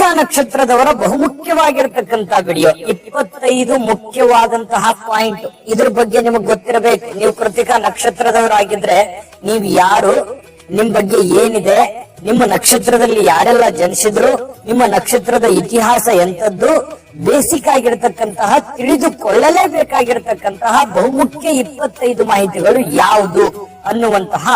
Krithika ನಕ್ಷತ್ರದವರ ಬಹುಮುಖ್ಯವಾಗಿರ್ತಕ್ಕಂತ video. ಇಪ್ಪತ್ತೈದು ಮುಖ್ಯವಾದಂತಹ point. ಇದ್ರ ಬಗ್ಗೆ ನಿಮಗ್ ಗೊತ್ತಿರಬೇಕು. ನೀವು ಕೃತಿಕಾ ನಕ್ಷತ್ರದವರಾಗಿದ್ರೆ ನೀವು ಯಾರು? ನಿಮ್ ಬಗ್ಗೆ ಏನಿದೆ? ನಿಮ್ಮ ನಕ್ಷತ್ರದಲ್ಲಿ ಯಾರೆಲ್ಲ ಜನಿಸಿದ್ರು? ನಿಮ್ಮ ನಕ್ಷತ್ರದ ಇತಿಹಾಸ ಎಂತದ್ದು ಬೇಸಿಕ್ ಆಗಿರತಕ್ಕಂತಹ, ತಿಳಿದುಕೊಳ್ಳಲೇಬೇಕಾಗಿರತಕ್ಕಂತಹ ಬಹುಮುಖ್ಯ ಇಪ್ಪತ್ತೈದು ಮಾಹಿತಿಗಳು ಯಾವುದು ಅನ್ನುವಂತಹ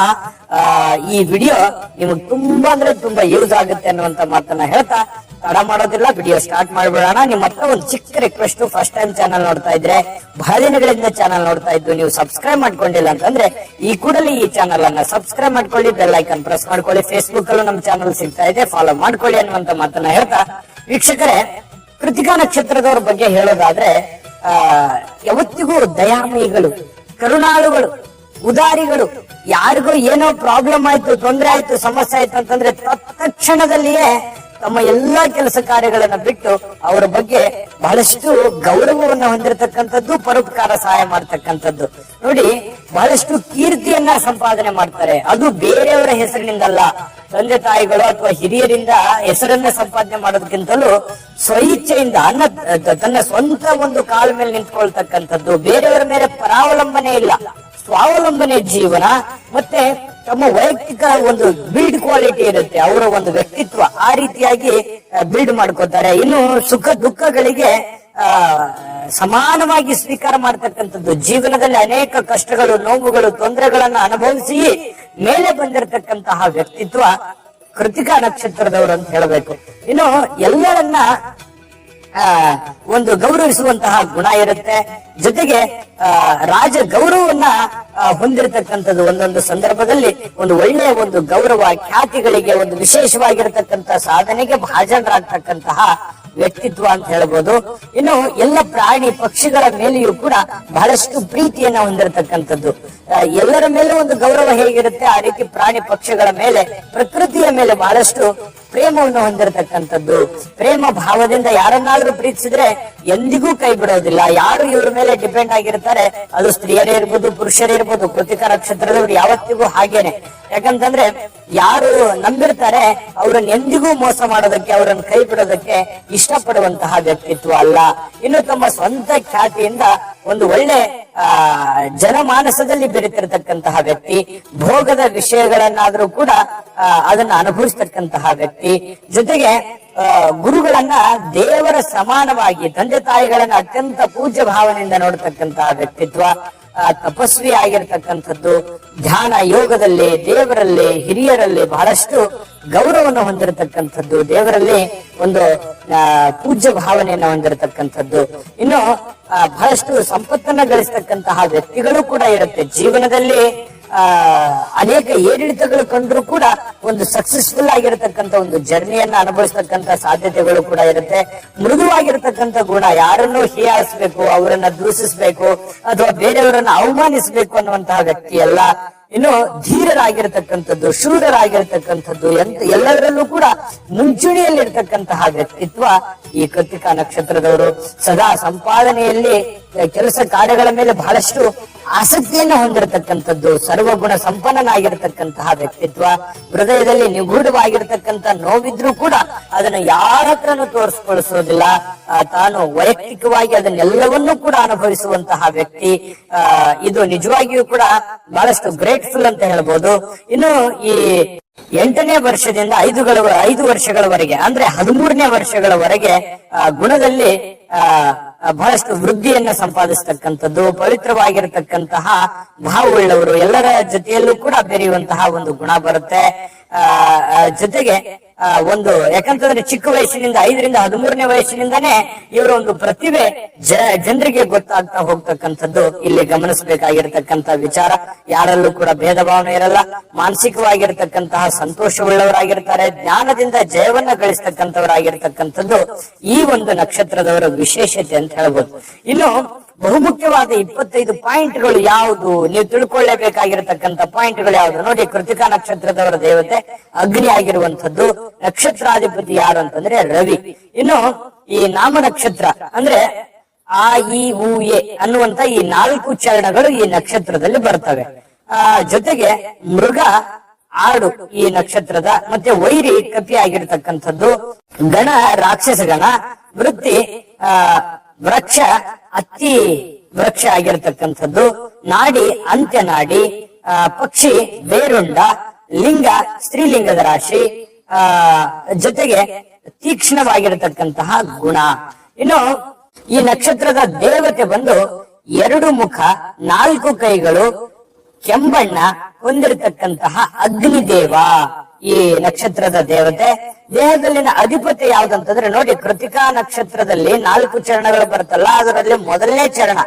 ಈ ವಿಡಿಯೋ ನಿಮಗೆ ತುಂಬಾ ಅಂದ್ರೆ ತುಂಬಾ ಯೂಸ್ ಆಗುತ್ತೆ ಅನ್ನುವಂತ ಮಾತನ್ನ ಹೇಳ್ತಾ ತಡ ಮಾಡೋದಿಲ್ಲ ವಿಡಿಯೋ ಸ್ಟಾರ್ಟ್ ಮಾಡ್ಬಿಡೋಣ. ನಿಮ್ಮ ಹತ್ರ ಒಂದು ಚಿಕ್ಕ ರಿಕ್ವೆಸ್ಟ್ ಫಸ್ಟ್ ಟೈಮ್ ಚಾನಲ್ ನೋಡ್ತಾ ಇದ್ರೆ, ಬಹಳ ದಿನಗಳಿಂದ ಚಾನಲ್ ನೋಡ್ತಾ ಇದ್ದು, ನೀವು ಸಬ್ಸ್ಕ್ರೈಬ್ ಮಾಡ್ಕೊಂಡಿಲ್ಲ ಅಂತಂದ್ರೆ, ಈ ಕೂಡಲೇ ಈ ಚಾನಲ್ ಅನ್ನ ಸಬ್ಸ್ಕ್ರೈಬ್ ಮಾಡ್ಕೊಳ್ಳಿ ಬೆಲ್ ಐಕನ್ ಪ್ರೆಸ್ ಮಾಡ್ಕೊಳ್ಳಿ. ಫೇಸ್ಬುಕ್ ಅಲ್ಲೂ ನಮ್ಮ ಚಾನಲ್ ಸಿಗ್ತಾ ಇದೆ ಫಾಲೋ ಮಾಡ್ಕೊಳ್ಳಿ ಅನ್ನುವಂತ ಮಾತನ್ನ ಹೇಳ್ತಾ, ವೀಕ್ಷಕರೇ, ಕೃತಿಕಾ ನಕ್ಷತ್ರದವ್ರ ಬಗ್ಗೆ ಹೇಳೋದಾದ್ರೆ, ಆ, ಯಾವತ್ತಿಗೂ ದಯಾಮಯಿಗಳು, ಕರುಣಾಳುಗಳು, ಉದಾರಿಗಳು, ಯಾರಿಗೂ ಏನೋ ಪ್ರಾಬ್ಲಮ್ ಆಯ್ತು, ತೊಂದರೆ ಆಯ್ತು, ಸಮಸ್ಯೆ ಆಯ್ತು ಅಂತಂದ್ರೆ, ತತ್ಕ್ಷಣದಲ್ಲಿಯೇ ತಮ್ಮ ಎಲ್ಲಾ ಕೆಲಸ ಕಾರ್ಯಗಳನ್ನ ಬಿಟ್ಟು ಅವರ ಬಗ್ಗೆ ಬಹಳಷ್ಟು ಗೌರವವನ್ನ ಹೊಂದಿರತಕ್ಕಂಥದ್ದು, ಪರೋಪಕಾರ ಸಹಾಯ ಮಾಡ್ತಕ್ಕಂಥದ್ದು. ನೋಡಿ, ಬಹಳಷ್ಟು ಕೀರ್ತಿಯನ್ನ ಸಂಪಾದನೆ ಮಾಡ್ತಾರೆ. ಅದು ಬೇರೆಯವರ ಹೆಸರಿನಿಂದಲ್ಲ. ತಂದೆ ತಾಯಿಗಳು ಅಥವಾ ಹಿರಿಯರಿಂದ ಹೆಸರನ್ನ ಸಂಪಾದನೆ ಮಾಡೋದಕ್ಕಿಂತಲೂ ಸ್ವಇಚ್ಛೆಯಿಂದ ಅನ್ನ, ತನ್ನ ಸ್ವಂತ ಒಂದು ಕಾಲ ಮೇಲೆ ನಿಂತ್ಕೊಳ್ತಕ್ಕಂಥದ್ದು. ಬೇರೆಯವರ ಮೇಲೆ ಪರಾವಲಂಬನೆ ಇಲ್ಲ. ಸ್ವಾವಲಂಬನೆ ಜೀವನ. ಮತ್ತೆ ತಮ್ಮ ವೈಯಕ್ತಿಕ ಒಂದು ಬಿಲ್ಡ್ ಕ್ವಾಲಿಟಿ ಇರುತ್ತೆ, ಅವರ ಒಂದು ವ್ಯಕ್ತಿತ್ವ. ಆ ರೀತಿಯಾಗಿ ಬಿಲ್ಡ್ ಮಾಡ್ಕೋತಾರೆ. ಇನ್ನು ಸುಖ ದುಃಖಗಳಿಗೆ ಸಮಾನವಾಗಿ ಸ್ವೀಕಾರ ಮಾಡ್ತಕ್ಕಂಥದ್ದು, ಜೀವನದಲ್ಲಿ ಅನೇಕ ಕಷ್ಟಗಳು, ನೋವುಗಳು, ತೊಂದರೆಗಳನ್ನ ಅನುಭವಿಸಿ ಮೇಲೆ ಬಂದಿರತಕ್ಕಂತಹ ವ್ಯಕ್ತಿತ್ವ ಕೃತಿಕಾ ನಕ್ಷತ್ರದವರು ಅಂತ ಹೇಳಬೇಕು. ಇನ್ನು ಎಲ್ಲರನ್ನ ಒಂದು ಗೌರವಿಸುವಂತಹ ಗುಣ ಇರುತ್ತೆ. ಜೊತೆಗೆ ರಾಜ ಗೌರವವನ್ನ ಹೊಂದಿರತಕ್ಕಂಥದ್ದು ಒಂದೊಂದು ಸಂದರ್ಭದಲ್ಲಿ ಒಂದು ಒಳ್ಳೆಯ ಒಂದು ಗೌರವ ಖ್ಯಾತಿಗಳಿಗೆ ಒಂದು ವಿಶೇಷವಾಗಿರತಕ್ಕಂತ ಸಾಧನೆಗೆ ಭಾಜನರಾಗ್ತಕ್ಕಂತಹ ವ್ಯಕ್ತಿತ್ವ ಅಂತ ಹೇಳ್ಬೋದು. ಇನ್ನು ಎಲ್ಲ ಪ್ರಾಣಿ ಪಕ್ಷಿಗಳ ಮೇಲೆಯೂ ಕೂಡ ಬಹಳಷ್ಟು ಪ್ರೀತಿಯನ್ನ ಹೊಂದಿರತಕ್ಕಂಥದ್ದು. ಎಲ್ಲರ ಮೇಲೂ ಒಂದು ಗೌರವ ಹೇಗಿರುತ್ತೆ? ಆ ರೀತಿ ಪ್ರಾಣಿ ಪಕ್ಷಿಗಳ ಮೇಲೆ, ಪ್ರಕೃತಿಯ ಮೇಲೆ ಬಹಳಷ್ಟು ಪ್ರೇಮವನ್ನು ಹೊಂದಿರತಕ್ಕಂಥದ್ದು. ಪ್ರೇಮ ಭಾವದಿಂದ ಯಾರನ್ನಾದ್ರೂ ಪ್ರೀತಿಸಿದ್ರೆ ಎಂದಿಗೂ ಕೈ ಬಿಡೋದಿಲ್ಲ. ಯಾರು ಇವ್ರ ಮೇಲೆ ಡಿಪೆಂಡ್ ಆಗಿರ್ತಾರೆ, ಅದು ಸ್ತ್ರೀಯರೇ ಇರ್ಬೋದು, ಪುರುಷರೇ ಇರ್ಬೋದು ಕೃತಿಕ ನಕ್ಷತ್ರದವ್ರು ಯಾವತ್ತಿಗೂ ಹಾಗೇನೆ. ಯಾಕಂತಂದ್ರೆ ಯಾರು ನಂಬಿರ್ತಾರೆ, ಅವ್ರನ್ನ ಎಂದಿಗೂ ಮೋಸ ಮಾಡೋದಕ್ಕೆ, ಅವರನ್ನ ಕೈ ಬಿಡೋದಕ್ಕೆ ಇಷ್ಟಪಡುವಂತಹ ವ್ಯಕ್ತಿತ್ವ ಅಲ್ಲ. ಇನ್ನು ತಮ್ಮ ಸ್ವಂತ ಖ್ಯಾತಿಯಿಂದ ಒಂದು ಒಳ್ಳೆ, ಆ, ಜನಮಾನಸದಲ್ಲಿ ಬೆರೆತಿರತಕ್ಕಂತಹ ವ್ಯಕ್ತಿ, ಭೋಗದ ವಿಷಯಗಳನ್ನಾದ್ರೂ ಕೂಡ ಅದನ್ನ ಅನುಭವಿಸ್ತಕ್ಕಂತಹ ವ್ಯಕ್ತಿ. ಜೊತೆಗೆ ಗುರುಗಳನ್ನ ದೇವರ ಸಮಾನವಾಗಿ, ತಂದೆ ತಾಯಿಗಳನ್ನ ಅತ್ಯಂತ ಪೂಜ್ಯ ಭಾವನೆಯಿಂದ ನೋಡತಕ್ಕಂತಹ ವ್ಯಕ್ತಿತ್ವ ತಪಸ್ವಿ ಆಗಿರ್ತಕ್ಕಂಥದ್ದು ಧ್ಯಾನ ಯೋಗದಲ್ಲಿ, ದೇವರಲ್ಲಿ, ಹಿರಿಯರಲ್ಲಿ ಬಹಳಷ್ಟು ಗೌರವವನ್ನು ಹೊಂದಿರತಕ್ಕಂಥದ್ದು. ದೇವರಲ್ಲಿ ಒಂದು ಪೂಜ್ಯ ಭಾವನೆಯನ್ನು ಹೊಂದಿರತಕ್ಕಂಥದ್ದು. ಇನ್ನು ಬಹಳಷ್ಟು ಸಂಪತ್ತನ್ನ ಗಳಿಸ್ತಕ್ಕಂತಹ ವ್ಯಕ್ತಿಗಳು ಕೂಡ ಇರುತ್ತೆ. ಜೀವನದಲ್ಲಿ ಅನೇಕ ಏರಿಳಿತಗಳು ಕಂಡ್ರು ಕೂಡ ಒಂದು ಸಕ್ಸಸ್ಫುಲ್ ಆಗಿರತಕ್ಕಂತ ಒಂದು ಜರ್ನಿಯನ್ನ ಅನುಭವಿಸ್ತಕ್ಕಂತ ಸಾಧ್ಯತೆಗಳು ಕೂಡ ಇರುತ್ತೆ. ಮೃದುವಾಗಿರತಕ್ಕಂತ ಗುಣ, ಯಾರನ್ನು ಹೀಯಾಳಿಸ್ಬೇಕು, ಅವರನ್ನ ದೂಷಿಸ್ಬೇಕು, ಅಥವಾ ಬೇರೆಯವರನ್ನ ಅವಮಾನಿಸಬೇಕು ಅನ್ನುವಂತಹ ವ್ಯಕ್ತಿ ಅಲ್ಲ. ಇನ್ನು ಧೀರರಾಗಿರ್ತಕ್ಕಂಥದ್ದು ಶೂರರಾಗಿರ್ತಕ್ಕಂಥದ್ದು ಎಂತ ಎಲ್ಲದರಲ್ಲೂ ಕೂಡ ಮುಂಚೂಣಿಯಲ್ಲಿರ್ತಕ್ಕಂತಹ ವ್ಯಕ್ತಿತ್ವ ಈ ಕೃತಿಕಾ ನಕ್ಷತ್ರದವರು. ಸದಾ ಸಂಪಾದನೆಯಲ್ಲಿ ಕೆಲಸ ಕಾರ್ಯಗಳ ಮೇಲೆ ಬಹಳಷ್ಟು ಆಸಕ್ತಿಯನ್ನ ಹೊಂದಿರತಕ್ಕಂಥದ್ದು ಸರ್ವಗುಣ ಸಂಪನ್ನನಾಗಿರತಕ್ಕಂತಹ ವ್ಯಕ್ತಿತ್ವ ಹೃದಯದಲ್ಲಿ ನಿಗೂಢವಾಗಿರ್ತಕ್ಕಂಥ ನೋವಿದ್ರೂ ಕೂಡ ಅದನ್ನು ಯಾರ ಹತ್ರನೂ ತೋರಿಸ್ಕೊಳಿಸೋದಿಲ್ಲ. ತಾನು ವೈಯಕ್ತಿಕವಾಗಿ ಅದನ್ನೆಲ್ಲವನ್ನೂ ಕೂಡ ಅನುಭವಿಸುವಂತಹ ವ್ಯಕ್ತಿ. ಇದು ನಿಜವಾಗಿಯೂ ಕೂಡ ಬಹಳಷ್ಟು ಗ್ರೇಟ್ಫುಲ್ ಅಂತ ಹೇಳ್ಬೋದು. ಇನ್ನು ಈ ಎಂಟನೇ ವರ್ಷದಿಂದ ಐದುಗಳ ಐದು ವರ್ಷಗಳವರೆಗೆ ಅಂದ್ರೆ ಹದಿಮೂರನೇ ವರ್ಷಗಳವರೆಗೆ ಗುಣದಲ್ಲಿ ಆ, ಬಹಳಷ್ಟು ವೃದ್ಧಿಯನ್ನ ಸಂಪಾದಿಸ್ತಕ್ಕಂಥದ್ದು ಪವಿತ್ರವಾಗಿರತಕ್ಕಂತಹ ಭಾವವುಳ್ಳವರು ಎಲ್ಲರ ಜೊತೆಯಲ್ಲೂ ಕೂಡ ಬೆರೆಯುವಂತಹ ಒಂದು ಗುಣ ಬರುತ್ತೆ. ಜೊತೆಗೆ ಒಂದು ಯಾಕಂತಂದ್ರೆ ಚಿಕ್ಕ ವಯಸ್ಸಿನಿಂದ ಐದರಿಂದ ಹದಿಮೂರನೇ ವಯಸ್ಸಿನಿಂದಾನೇ ಇವರ ಒಂದು ಪ್ರತಿಭೆ ಜನರಿಗೆ ಗೊತ್ತಾಗ್ತಾ ಹೋಗ್ತಕ್ಕಂಥದ್ದು. ಇಲ್ಲಿ ಗಮನಿಸಬೇಕಾಗಿರ್ತಕ್ಕಂಥ ವಿಚಾರ, ಯಾರಲ್ಲೂ ಕೂಡ ಭೇದ ಭಾವನೆ ಇರಲ್ಲ. ಮಾನಸಿಕವಾಗಿರ್ತಕ್ಕಂತಹ ಸಂತೋಷವುಳ್ಳವರಾಗಿರ್ತಾರೆ, ಜ್ಞಾನದಿಂದ ಜಯವನ್ನ ಗಳಿಸ್ತಕ್ಕಂಥವರಾಗಿರ್ತಕ್ಕಂಥದ್ದು ಈ ಒಂದು ನಕ್ಷತ್ರದವರ ವಿಶೇಷತೆ ಅಂತ ಹೇಳ್ಬೋದು. ಇನ್ನು ಬಹುಮುಖ್ಯವಾದ ಇಪ್ಪತ್ತೈದು ಪಾಯಿಂಟ್ಗಳು ಯಾವುದು? ನೀವು ತಿಳ್ಕೊಳ್ಳೇಬೇಕಾಗಿರತಕ್ಕಂತ ಪಾಯಿಂಟ್ಗಳು ಯಾವುದು? ನೋಡಿ, ಕೃತಿಕಾ ನಕ್ಷತ್ರದವರ ದೇವತೆ ಅಗ್ನಿ ಆಗಿರುವಂತದ್ದು ನಕ್ಷತ್ರಾಧಿಪತಿ ಯಾರು ಅಂತಂದ್ರೆ ರವಿ. ಇನ್ನು ಈ ನಾಮ ನಕ್ಷತ್ರ ಅಂದ್ರೆ ಆ ಇ ಉ, ಎ ಅನ್ನುವಂತ ಈ ನಾಲ್ಕು ಚರಣಗಳು ಈ ನಕ್ಷತ್ರದಲ್ಲಿ ಬರ್ತವೆ. ಆ, ಜೊತೆಗೆ ಮೃಗ, ಆಡು ಈ ನಕ್ಷತ್ರದ ಮತ್ತೆ ವೈರಿ ಕಪಿ ಆಗಿರ್ತಕ್ಕಂಥದ್ದು. ಗಣ ರಾಕ್ಷಸ ಗಣ ವೃತ್ತಿ, ಆ, ವೃಕ್ಷ ಅತ್ತಿ ವೃಕ್ಷ ಆಗಿರತಕ್ಕಂಥದ್ದು. ನಾಡಿ, ಅಂತ್ಯ ನಾಡಿ ಪಕ್ಷಿ, ಬೇರುಂಡ, ಲಿಂಗ, ಸ್ತ್ರೀಲಿಂಗದ ರಾಶಿ, ಆ, ಜೊತೆಗೆ ತೀಕ್ಷ್ಣವಾಗಿರತಕ್ಕಂತಹ ಗುಣ. ಇನ್ನು ಈ ನಕ್ಷತ್ರದ ದೇವತೆ ಬಂದು ಎರಡು ಮುಖ, ನಾಲ್ಕು ಕೈಗಳು, ಕೆಂಬಣ್ಣ ಹೊಂದಿರತಕ್ಕಂತಹ ಅಗ್ನಿದೇವ. ಈ ನಕ್ಷತ್ರದ ದೇವತೆ ದೇಹದಲ್ಲಿನ ಅಧಿಪತಿ ಯಾವ್ದಂತಂದ್ರೆ ನೋಡಿ ಕೃತಿಕಾ ನಕ್ಷತ್ರದಲ್ಲಿ ನಾಲ್ಕು ಚರಣಗಳು ಬರುತ್ತಲ್ಲ ಅದರಲ್ಲಿ ಮೊದಲನೇ ಚರಣ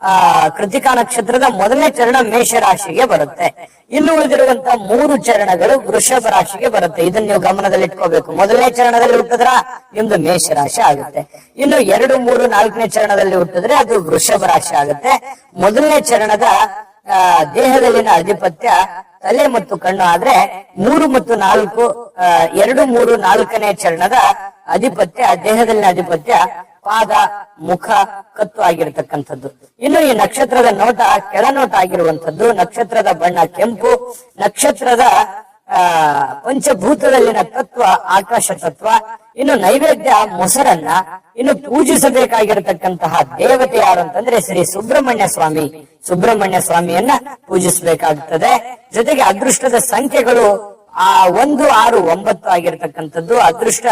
ಆ ಕೃತಿಕಾ ನಕ್ಷತ್ರದ ಮೊದಲನೇ ಚರಣ ಮೇಷರಾಶಿಗೆ ಬರುತ್ತೆ. ಇನ್ನು ಉಳಿದಿರುವಂತ ಮೂರು ಚರಣಗಳು ವೃಷಭ ರಾಶಿಗೆ ಬರುತ್ತೆ. ಇದನ್ನ ನೀವು ಗಮನದಲ್ಲಿ ಇಟ್ಕೋಬೇಕು. ಮೊದಲನೇ ಚರಣದಲ್ಲಿ ಹುಟ್ಟಿದ್ರ ನಿಮ್ದು ಮೇಷ ರಾಶಿ ಆಗುತ್ತೆ. ಇನ್ನು ಎರಡು ಮೂರು ನಾಲ್ಕನೇ ಚರಣದಲ್ಲಿ ಹುಟ್ಟಿದ್ರೆ ಅದು ವೃಷಭ ರಾಶಿ ಆಗುತ್ತೆ. ಮೊದಲನೇ ಚರಣದ ಆ, ದೇಹದಲ್ಲಿನ ಅಧಿಪತ್ಯ ತಲೆ ಮತ್ತು ಕಣ್ಣು ಆದ್ರೆ ಮೂರು ಮತ್ತು ನಾಲ್ಕು ಎರಡು, ಮೂರು, ನಾಲ್ಕನೇ ಚರಣದ ಅಧಿಪತ್ಯ, ದೇಹದಲ್ಲಿನ ಅಧಿಪತ್ಯ ಪಾದ, ಮುಖ, ಕತ್ತು ಆಗಿರತಕ್ಕಂಥದ್ದು. ಇನ್ನು ಈ ನಕ್ಷತ್ರದ ನೋಟ ಕೆಳನೋಟ ಆಗಿರುವಂತದ್ದು ನಕ್ಷತ್ರದ ಬಣ್ಣ ಕೆಂಪು, ನಕ್ಷತ್ರದ ಪಂಚಭೂತದಲ್ಲಿನ ತತ್ವ ಆಕಾಶ ತತ್ವ ಇನ್ನು ನೈವೇದ್ಯ ಮೊಸರನ್ನ ಇನ್ನು ಪೂಜಿಸಬೇಕಾಗಿರತಕ್ಕಂತಹ ದೇವತೆ ಯಾರು ಅಂತಂದ್ರೆ ಶ್ರೀ ಸುಬ್ರಹ್ಮಣ್ಯ ಸ್ವಾಮಿ. ಸುಬ್ರಹ್ಮಣ್ಯ ಸ್ವಾಮಿಯನ್ನ ಪೂಜಿಸಬೇಕಾಗುತ್ತದೆ ಜೊತೆಗೆ ಅದೃಷ್ಟದ ಸಂಖ್ಯೆಗಳು ಆ ಒಂದು, ಆರು, ಒಂಬತ್ತು ಆಗಿರತಕ್ಕಂಥದ್ದು. ಅದೃಷ್ಟ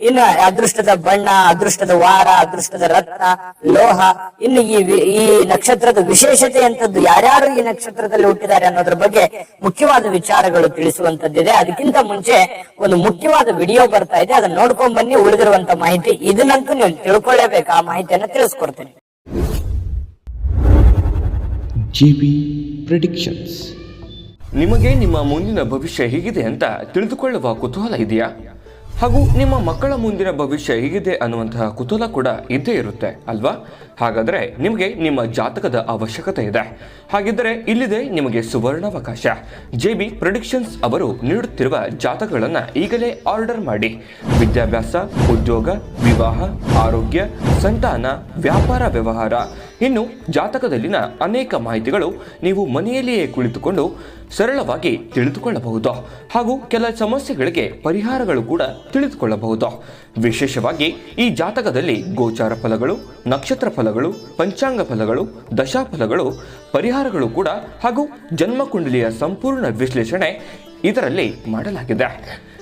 ಇನ್ನು ಅದೃಷ್ಟದ ಬಣ್ಣ ಅದೃಷ್ಟದ ವಾರ ಅದೃಷ್ಟದ ರತ್ನ ಲೋಹ ಇನ್ನು ಈ ಈ ನಕ್ಷತ್ರದ ವಿಶೇಷತೆ ಅಂತದ್ದು ಯಾರ್ಯಾರು ಈ ನಕ್ಷತ್ರದಲ್ಲಿ ಹುಟ್ಟಿದ್ದಾರೆ ಅನ್ನೋದ್ರ ಬಗ್ಗೆ ಮುಖ್ಯವಾದ ವಿಚಾರಗಳು ತಿಳಿಸುವಂತದ್ದಿದೆ. ಅದಕ್ಕಿಂತ ಮುಂಚೆ ಒಂದು ಮುಖ್ಯವಾದ ವಿಡಿಯೋ ಬರ್ತಾ ಇದೆ. ಅದನ್ನ ನೋಡ್ಕೊಂಡ್ ಬನ್ನಿ. ಉಳಿದಿರುವಂತ ಮಾಹಿತಿ ಇದನ್ನಂತೂ ನೀವು ತಿಳ್ಕೊಳ್ಳೇಬೇಕು. ಆ ಮಾಹಿತಿಯನ್ನ ತಿಳಿಸ್ಕೊಡ್ತೇನೆ. GB predictions. ನಿಮಗೆ ನಿಮ್ಮ ಮುಂದಿನ ಭವಿಷ್ಯ ಹೇಗಿದೆ ಅಂತ ತಿಳಿದುಕೊಳ್ಳುವ ಕುತೂಹಲ ಇದೆಯಾ? ಹಾಗೂ ನಿಮ್ಮ ಮಕ್ಕಳ ಮುಂದಿನ ಭವಿಷ್ಯ ಹೇಗಿದೆ ಅನ್ನುವಂತಹ ಕುತೂಹಲ ಕೂಡ ಇದ್ದೇ ಇರುತ್ತೆ, ಅಲ್ವಾ? ಹಾಗಾದರೆ ನಿಮಗೆ ನಿಮ್ಮ ಜಾತಕದ ಅವಶ್ಯಕತೆ ಇದೆ. ಹಾಗಿದ್ದರೆ ಇಲ್ಲಿದೆ ನಿಮಗೆ ಸುವರ್ಣಾವಕಾಶ. ಜೆ ಬಿ ಪ್ರೊಡಿಕ್ಷನ್ಸ್ ಅವರು ನೀಡುತ್ತಿರುವ ಜಾತಕಗಳನ್ನು ಈಗಲೇ ಆರ್ಡರ್ ಮಾಡಿ. ವಿದ್ಯಾಭ್ಯಾಸ, ಉದ್ಯೋಗ ವಿವಾಹ, ಆರೋಗ್ಯ, ಸಂತಾನ, ವ್ಯಾಪಾರ, ವ್ಯವಹಾರ. ಇನ್ನು ಜಾತಕದಲ್ಲಿನ ಅನೇಕ ಮಾಹಿತಿಗಳು ನೀವು ಮನೆಯಲ್ಲಿಯೇ ಕುಳಿತುಕೊಂಡು ಸರಳವಾಗಿ ತಿಳಿದುಕೊಳ್ಳಬಹುದು. ಹಾಗೂ ಕೆಲ ಸಮಸ್ಯೆಗಳಿಗೆ ಪರಿಹಾರಗಳು ಕೂಡ ತಿಳಿದುಕೊಳ್ಳಬಹುದು. ವಿಶೇಷವಾಗಿ ಈ ಜಾತಕದಲ್ಲಿ ಗೋಚಾರ ಫಲಗಳು, ನಕ್ಷತ್ರ ಫಲಗಳು, ಪಂಚಾಂಗ ಫಲಗಳು ದಶಾಫಲಗಳು ಪರಿಹಾರಗಳು ಕೂಡ ಹಾಗೂ ಜನ್ಮಕುಂಡಲಿಯ ಸಂಪೂರ್ಣ ವಿಶ್ಲೇಷಣೆ ಇದರಲ್ಲಿ ಮಾಡಲಾಗಿದೆ.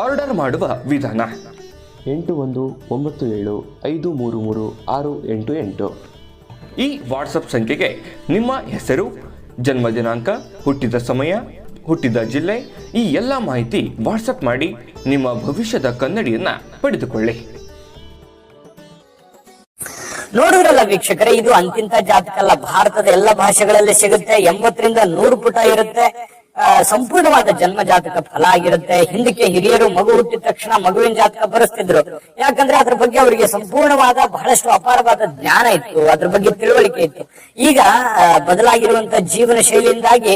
ಆರ್ಡರ್ ಮಾಡುವ ವಿಧಾನ. ಎಂಟು ಒಂದು ಒಂಬತ್ತು ಏಳು ಐದು ಮೂರು ಮೂರು ಆರು ಎಂಟು ಎಂಟು. ಈ ವಾಟ್ಸಪ್ ಸಂಖ್ಯೆಗೆ ನಿಮ್ಮ ಹೆಸರು ಜನ್ಮ ದಿನಾಂಕ ಹುಟ್ಟಿದ ಸಮಯ ಹುಟ್ಟಿದ ಜಿಲ್ಲೆ ಈ ಎಲ್ಲ ಮಾಹಿತಿ ವಾಟ್ಸಪ್ ಮಾಡಿ ನಿಮ್ಮ ಭವಿಷ್ಯದ ಕನ್ನಡಿಯನ್ನ ಪಡೆದುಕೊಳ್ಳಿ. ನೋಡಿದ್ರಲ್ಲ ವೀಕ್ಷಕರೇ ಇದು ಅಂತಿಂತ ಜಾತಕ ಅಲ್ಲ ಭಾರತದ ಎಲ್ಲ ಭಾಷೆಗಳಲ್ಲಿ ಸಿಗುತ್ತೆ. ಎಂಬತ್ತರಿಂದ ನೂರು ಪುಟ ಇರುತ್ತೆ. ಸಂಪೂರ್ಣವಾದ ಜನ್ಮ ಜಾತಕ ಫಲ ಆಗಿರುತ್ತೆ. ಹಿಂದಕ್ಕೆ ಹಿರಿಯರು ಮಗು ಹುಟ್ಟಿದ ತಕ್ಷಣ ಮಗುವಿನ ಜಾತಕ ಬರೆಸ್ತಿದ್ರು. ಯಾಕಂದ್ರೆ ಅದ್ರ ಬಗ್ಗೆ ಅವರಿಗೆ ಸಂಪೂರ್ಣವಾದ ಬಹಳಷ್ಟು ಅಪಾರವಾದ ಜ್ಞಾನ ಇತ್ತು. ಅದ್ರ ಬಗ್ಗೆ ತಿಳುವಳಿಕೆ ಇತ್ತು. ಈಗ ಬದಲಾಗಿರುವಂತ ಜೀವನ ಶೈಲಿಯಿಂದಾಗಿ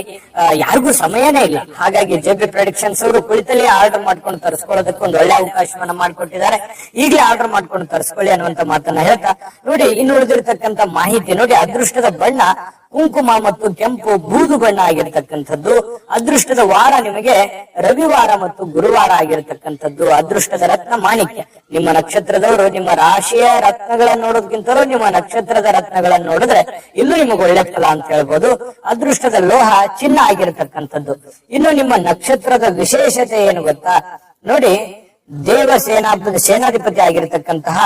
ಯಾರಿಗೂ ಸಮಯನೇ ಇಲ್ಲ. ಹಾಗಾಗಿ ಜೆ ಪಿ ಪ್ರೊಡಕ್ಷನ್ಸ್ ಅವರು ಕುಳಿತಲ್ಲೇ ಆರ್ಡರ್ ಮಾಡ್ಕೊಂಡು ತರಿಸ್ಕೊಳ್ಳೋದಕ್ಕೆ ಒಂದು ಒಳ್ಳೆ ಅವಕಾಶವನ್ನ ಮಾಡಿಕೊಟ್ಟಿದ್ದಾರೆ. ಈಗಲೇ ಆರ್ಡರ್ ಮಾಡ್ಕೊಂಡು ತರಿಸ್ಕೊಳ್ಳಿ ಅನ್ನುವಂತ ಮಾತನ್ನ ಹೇಳ್ತಾ, ನೋಡಿ ಇನ್ನು ಉಳಿದಿರ್ತಕ್ಕಂಥ ಮಾಹಿತಿ, ನೋಡಿ, ಅದೃಷ್ಟದ ಬಣ್ಣ ಕುಂಕುಮ ಮತ್ತು ಕೆಂಪು ಬೂದು ಬಣ್ಣ ಆಗಿರ್ತಕ್ಕಂಥದ್ದು ಅದೃಷ್ಟದ ವಾರ ನಿಮಗೆ ರವಿವಾರ ಮತ್ತು ಗುರುವಾರ ಆಗಿರತಕ್ಕಂಥದ್ದು. ಅದೃಷ್ಟದ ರತ್ನ ಮಾಣಿಕ್ಯ. ನಿಮ್ಮ ನಕ್ಷತ್ರದವರು ನಿಮ್ಮ ರಾಶಿಯ ರತ್ನಗಳನ್ನು ನೋಡೋದಕ್ಕಿಂತಲೂ ನಿಮ್ಮ ನಕ್ಷತ್ರದ ರತ್ನಗಳನ್ನು ನೋಡಿದ್ರೆ ಇಲ್ಲೂ ನಿಮಗೆ ಒಳ್ಳೆ ಫಲ ಅಂತ ಹೇಳ್ಬೋದು. ಅದೃಷ್ಟದ ಲೋಹ ಚಿನ್ನ ಆಗಿರತಕ್ಕಂಥದ್ದು. ಇನ್ನು ನಿಮ್ಮ ನಕ್ಷತ್ರದ ವಿಶೇಷತೆ ಏನು ಗೊತ್ತಾ? ನೋಡಿ, ದೇವ ಸೇನಾಪತಿ, ಸೇನಾಧಿಪತಿ ಆಗಿರತಕ್ಕಂತಹ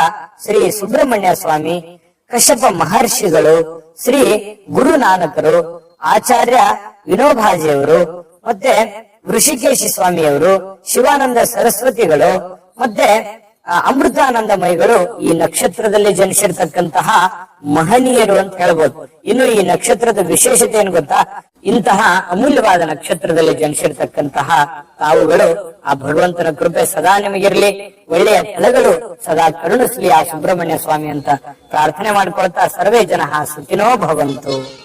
ಶ್ರೀ ಸುಬ್ರಹ್ಮಣ್ಯ ಸ್ವಾಮಿ, ಕಶ್ಯಪ ಮಹರ್ಷಿಗಳು ಶ್ರೀ ಗುರು ನಾನಕರು ಆಚಾರ್ಯ ವಿನೋಬಾಜಿಯವರು ಮತ್ತೆ ಋಷಿಕೇಶಿ ಸ್ವಾಮಿಯವರು ಶಿವಾನಂದ ಸರಸ್ವತಿಗಳು ಮತ್ತೆ ಅಮೃತಾನಂದಮಯಿಗಳು ಈ ನಕ್ಷತ್ರದಲ್ಲಿ ಜನಿಸಿರ್ತಕ್ಕಂತಹ ಮಹನೀಯರು ಅಂತ ಹೇಳ್ಬೋದು. ಇನ್ನು ಈ ನಕ್ಷತ್ರದ ವಿಶೇಷತೆ ಏನು ಗೊತ್ತಾ? ಇಂತಹ ಅಮೂಲ್ಯವಾದ ನಕ್ಷತ್ರದಲ್ಲಿ ಜನಿಸಿರ್ತಕ್ಕಂತಹ ತಾವುಗಳು ಆ ಭಗವಂತನ ಕೃಪೆ ಸದಾ ನಿಮಗಿರ್ಲಿ. ಒಳ್ಳೆಯ ಫಲಗಳು ಸದಾ ಕರುಣಿಸಲಿ ಆ ಸುಬ್ರಹ್ಮಣ್ಯ ಸ್ವಾಮಿ ಅಂತ ಪ್ರಾರ್ಥನೆ ಮಾಡ್ಕೊಳ್ತಾ ಸರ್ವೇ ಜನ ಸುಖಿನೋ ಭವಂತು.